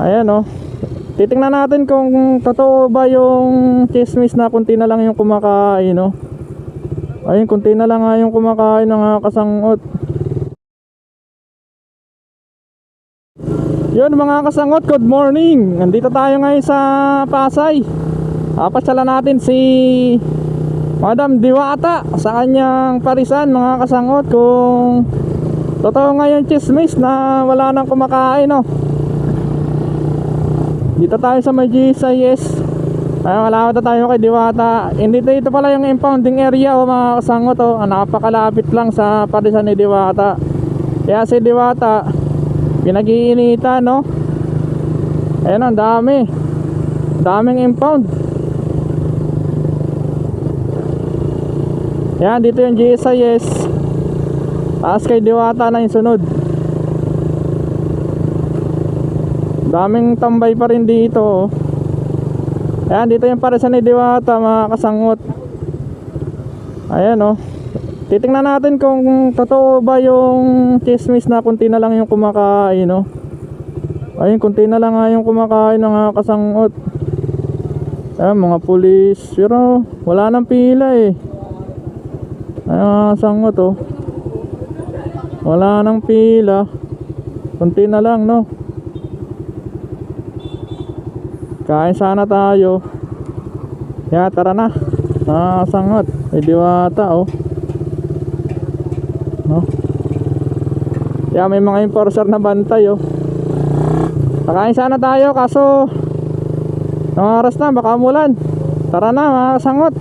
Ayan oh. Titingnan natin kung totoo ba yung chismis na kunti na lang yung kumakain no. Ayun, kunti na lang nga yung kumakain ng kasangot. Yun mga kasangot, good morning. Nandito tayo ngayon sa Pasay. Papasyala natin si Madam Diwata sa kanyang parisan mga kasangot kung totoo nga yung chismis na wala nang kumakain no. Dito tayo sa may GSIS. Ay, malapit na tayo kay Diwata. Hindi dito pala yung impounding area o mga kasangot oh. Napakalapit lang sa parisan ni Diwata. Kaya si Diwata, pinag-iinitan no. Ayan ang dami. Daming impound. Yan, dito yung GSIS. Taas kay Diwata na yung sunod. Daming tambay pa rin dito. oh. Ayan, dito yung parisan ni Diwata, mga kasangot. Ayan, oh. Titingnan natin kung totoo ba yung chismis na kunti na lang yung kumakain, no? Ayun, kunti na lang nga yung kumakain ng mga kasangot. Ayan, mga pulis. Pero, wala nang pila eh. Ayan, mga kasangot, oh. Wala nang pila. Kunti na lang, no? Kain sana tayo. Ya, tara na. Ah, sangat. May diwata, oh. No? Ya, may mga enforcer na bantay, oh. Kakain sana tayo, kaso... Ang oras na, baka umulan. Tara na, mga sangot.